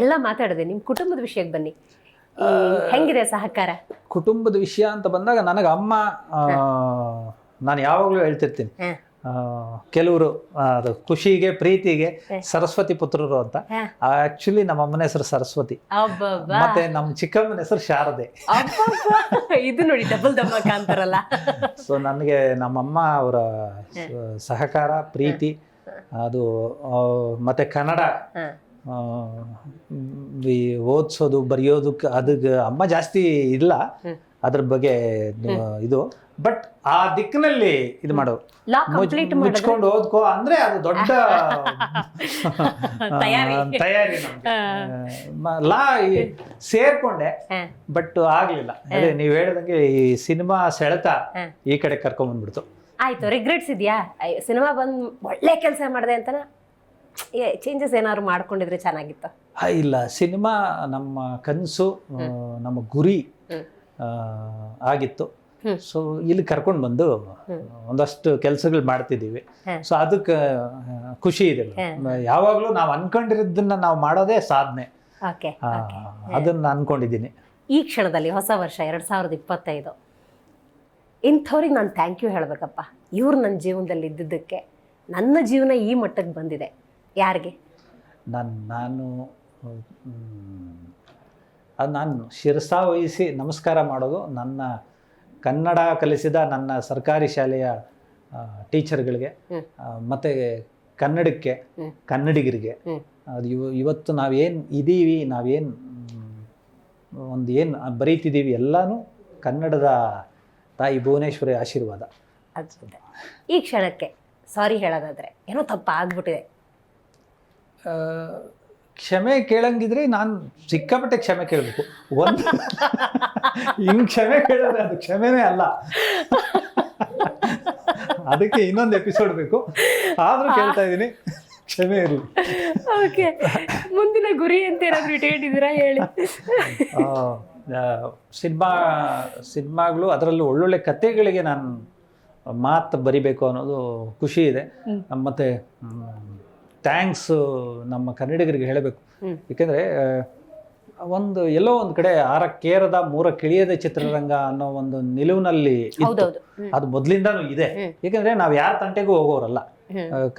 ಎಲ್ಲ ಮಾತಾಡಿದೆ. ನಿಮ್ಮ ಕುಟುಂಬದ ವಿಷಯಕ್ಕೆ ಬನ್ನಿ. ಈ ಹೆಂಗಿದೆ ಸಹಕಾರ? ಕುಟುಂಬದ ವಿಷಯ ಅಂತ ಬಂದಾಗ ನನಗೆ ಅಮ್ಮ ನಾನು ಯಾವಾಗಲೂ ಹೇಳ್ತಿರ್ತೀನಿ. ಕೆಲವರು ಅದು ಖುಷಿಗೆ ಪ್ರೀತಿಗೆ ಸರಸ್ವತಿ ಪುತ್ರರು ಅಂತ. ಆಕ್ಚುಲಿ ನಮ್ಮ ಅಮ್ಮನ ಹೆಸರು ಸರಸ್ವತಿ. ಮತ್ತೆ ನಮ್ಮ ಚಿಕ್ಕಮ್ಮನ ಹೆಸರು ಶಾರದೆ. ಇದು ನೋಡಿ ಡಬಲ್ ದಮ್ಮಕ ಅಂತಾರಲ್ಲ ಸೊ ನನಗೆ ನಮ್ಮಮ್ಮ ಅವರ ಸಹಕಾರ ಪ್ರೀತಿ ಅದು ಮತ್ತೆ ಕನ್ನಡ ಈ ಓದಿಸೋದು ಬರೆಯೋದಕ್ಕೆ ಅದಕ್ಕೆ ಅಮ್ಮ ಜಾಸ್ತಿ ಇಲ್ಲ. ಅದ್ರ ಬಗ್ಗೆ ಇದು. ಬಟ್ ಆ ದಿಕ್ಕಿನಲ್ಲಿ ಇದು ಮಾಡಿದ್ರೆ ಮುಚ್ಕೊಂಡು ಓದ್ಕೋ ಅಂದ್ರೆ ಅದು ದೊಡ್ಡ ತಯಾರಿ. ಲಾ ಸೇರ್ಕೊಂಡೆ ಬಟ್ ಆಗ್ಲಿಲ್ಲ. ಅದೇ ನೀವ್ ಹೇಳಿದಂಗೆ ಈ ಸಿನಿಮಾ ಸೆಳೆತ ಈ ಕಡೆ ಕರ್ಕೊಂಡ್ ಬಂದ್ಬಿಡ್ತು ಆಯ್ತು ರಿಗ್ರೆಟ್ಸ್ ಇದೆಯಾ? ಸಿನಿಮಾ ಬಂದ್ ಒಳ್ಳೆ ಕೆಲಸ ಮಾಡಿದೆ ಅಂತನ? ಚೇಂಜಸ್ ಏನಾದ್ರು ಮಾಡ್ಕೊಂಡಿದ್ರೆ ಚೆನ್ನಾಗಿತ್ತು? ಇಲ್ಲ. ಸಿನಿಮಾ ನಮ್ಮ ಕನಸು ನಮ್ಮ ಗುರಿ ಆಗಿತ್ತು. ಸೊ ಇಲ್ಲಿ ಕರ್ಕೊಂಡು ಬಂದು ಒಂದಷ್ಟು ಕೆಲಸಗಳು ಮಾಡ್ತಿದ್ದೀವಿ. ಸೊ ಅದಕ್ಕೆ ಖುಷಿ ಇದೆ ಯಾವಾಗಲೂ ನಾವು ಅನ್ಕೊಂಡಿರೋದನ್ನ ನಾವು ಮಾಡೋದೇ ಸಾಧನೆ. ಅದನ್ನ ಅನ್ಕೊಂಡಿದ್ದೀನಿ. ಈ ಕ್ಷಣದಲ್ಲಿ ಹೊಸ ವರ್ಷ ಎರಡು ಸಾವಿರದ ಇಪ್ಪತ್ತೈದು. ಇಂಥವ್ರಿಗೆ ನಾನು ಥ್ಯಾಂಕ್ ಯು ಹೇಳಬೇಕಪ್ಪ. ಇವ್ರು ನನ್ನ ಜೀವನದಲ್ಲಿ ಇದ್ದಿದ್ದಕ್ಕೆ ನನ್ನ ಜೀವನ ಈ ಮಟ್ಟಕ್ಕೆ ಬಂದಿದೆ. ಯಾರಿಗೆ? ನಾನು ನಾನು ಅದು ನಾನು ಶಿರಸಾ ವಹಿಸಿ ನಮಸ್ಕಾರ ಮಾಡೋದು. ನನ್ನ ಕನ್ನಡ ಕಲಿಸಿದ ನನ್ನ ಸರ್ಕಾರಿ ಶಾಲೆಯ ಟೀಚರ್ಗಳಿಗೆ ಮತ್ತು ಕನ್ನಡಕ್ಕೆ ಕನ್ನಡಿಗರಿಗೆ. ಅದು ಇವ ಇವತ್ತು ನಾವೇನು ಇದ್ದೀವಿ ನಾವೇನು ಒಂದು ಏನು ಬರೀತಿದ್ದೀವಿ ಎಲ್ಲನೂ ಕನ್ನಡದ ತಾಯಿ ಭುವನೇಶ್ವರಿ ಆಶೀರ್ವಾದ. ಅದ್ಭುತ. ಈ ಕ್ಷಣಕ್ಕೆ ಸಾರಿ ಹೇಳೋದಾದ್ರೆ ಏನೋ ತಪ್ಪ ಆಗ್ಬಿಟ್ಟಿದೆ ಆ, ಕ್ಷಮೆ ಕೇಳಂಗಿದ್ರೆ ನಾನು ಸಿಕ್ಕಾಪಟ್ಟೆ ಕ್ಷಮೆ ಕೇಳಬೇಕು. ಒಂದು ಹಿಂಗ್ ಕ್ಷಮೆ ಕೇಳಿದ್ರೆ ಅದು ಕ್ಷಮೆನೇ ಅಲ್ಲ. ಅದಕ್ಕೆ ಇನ್ನೊಂದು ಎಪಿಸೋಡ್ ಬೇಕು. ಆದ್ರೂ ಕೇಳ್ತಾ ಇದ್ದೀನಿ. ಕ್ಷಮೆ ಇರಲಿ. ಓಕೆ ಮುಂದಿನ ಗುರಿ ಅಂತ ಏನಾದ್ರು ಇಟ್ಕೊಂಡಿದ್ದೀರಾ ಹೇಳಿ. ಸಿನಿಮಾ ಸಿನಿಮಾಗಳು ಅದರಲ್ಲೂ ಒಳ್ಳೊಳ್ಳೆ ಕಥೆಗಳಿಗೆ ನಾನು ಮಾತು ಬರಿಬೇಕು ಅನ್ನೋದು ಖುಷಿ ಇದೆ. ಮತ್ತು ಥ್ಯಾಂಕ್ಸ್ ನಮ್ಮ ಕನ್ನಡಿಗರಿಗೆ ಹೇಳಬೇಕು. ಏಕೆಂದರೆ ಒಂದು ಎಲ್ಲೋ ಒಂದು ಕಡೆ ಆರ ಕೇರದ ಮೂರ ಕಿಳಿಯದ ಚಿತ್ರರಂಗ ಅನ್ನೋ ಒಂದು ನಿಲುವಿನಲ್ಲಿ ಅದು ಮೊದಲಿಂದಾನು ಇದೆ. ಯಾಕಂದ್ರೆ ಏಕೆಂದರೆ ನಾವು ಯಾರ ತಂಟೆಗೂ ಹೋಗೋರಲ್ಲ.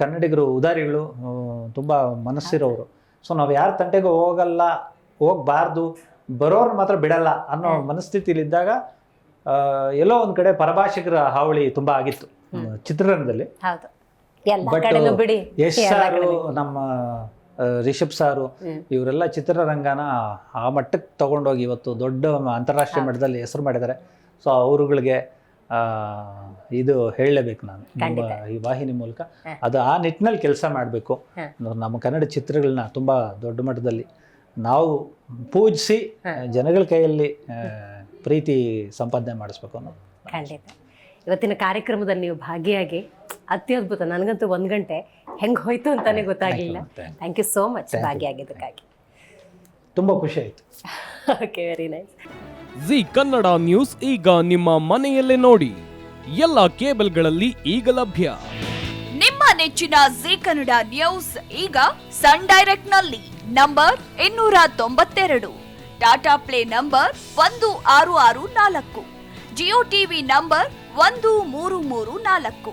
ಕನ್ನಡಿಗರು ಉದಾರಿಗಳು ತುಂಬಾ ಮನಸ್ಸಿರೋರು ಸೊ ನಾವು ಯಾರ ತಂಟೆಗೂ ಹೋಗಲ್ಲ ಹೋಗ್ಬಾರ್ದು ಬರೋರು ಮಾತ್ರ ಬಿಡಲ್ಲ ಅನ್ನೋ ಮನಸ್ಥಿತಿಲಿದ್ದಾಗ ಇದ್ದಾಗ ಎಲ್ಲೋ ಒಂದ್ ಕಡೆ ಪರಭಾಷಿಕರ ಹಾವಳಿ ತುಂಬಾ ಆಗಿತ್ತು. ಚಿತ್ರರಂಗದಲ್ಲಿ. ಎಲ್ಲ But, ಕಡೆನೂ ಬಿಡಿ. ಯಶ್ ಸಾರು ನಮ್ಮ ರಿಷಬ್ ಸಾರು. ಇವರೆಲ್ಲ ಚಿತ್ರರಂಗನ ಆ ಮಟ್ಟಕ್ಕೆ ತಗೊಂಡೋಗಿ ಇವತ್ತು ದೊಡ್ಡ ಅಂತಾರಾಷ್ಟ್ರೀಯ ಮಟ್ಟದಲ್ಲಿ ಹೆಸರು ಮಾಡಿದ್ದಾರೆ. ಸೊ ಅವರುಗಳಿಗೆ ಇದು ಹೇಳಲೇಬೇಕು ನಾನು ಈ ವಾಹಿನಿ ಮೂಲಕ. ಅದು ಆ ನಿಟ್ಟಿನಲ್ಲಿ ಕೆಲಸ ಮಾಡಬೇಕು. ನಮ್ಮ ಕನ್ನಡ ಚಿತ್ರಗಳನ್ನ ತುಂಬ ದೊಡ್ಡ ಮಟ್ಟದಲ್ಲಿ ನಾವು ಪೂಜಿಸಿ ಜನಗಳ ಕೈಯಲ್ಲಿ ಪ್ರೀತಿ ಸಂಪಾದನೆ ಮಾಡಿಸ್ಬೇಕು ಅನ್ನೋದು. ಖಂಡಿತ. ಇವತ್ತಿನ ಕಾರ್ಯಕ್ರಮದಲ್ಲಿ ನೀವು ಭಾಗಿಯಾಗಿ ಅತ್ಯದ್ಭುತ ನನಗಂತೂ ಒಂದು ಗಂಟೆ ಹೆಂಗೆ ಹೋಯ್ತು ಅಂತಾನೆ ಗೊತ್ತಾಗ್ಲಿಲ್ಲ ಥ್ಯಾಂಕ್ ಯು ಸೋ ಮಚ್ ಭಾಗಿಯಾಗಿದ್ದಕ್ಕಾಗಿ ತುಂಬ ಖುಷಿ ಆಯಿತು. Okay very nice Zee Kannada news ಈಗ ನಿಮ್ಮ ಮನೆಯಲ್ಲೇ ನೋಡಿ. ಎಲ್ಲ ಕೇಬಲ್ಗಳಲ್ಲಿ ಈಗ ಲಭ್ಯ. ನಿಮ್ಮ ನೆಚ್ಚಿನ ಜಿ ಕನ್ನಡ ನ್ಯೂಸ್ ಈಗ ಸನ್ ಡೈರೆಕ್ಟ್ನಲ್ಲಿ. ನಂಬರ್ ಇನ್ನೂರ ತೊಂಬತ್ತೆರಡು. ಟಾಟಾ ಪ್ಲೇ ನಂಬರ್ ಒಂದು ಆರು ಆರು ನಾಲ್ಕು. ಜಿಯೋ ಟಿವಿ ನಂಬರ್ ಒಂದು ಮೂರು ಮೂರು ನಾಲ್ಕು.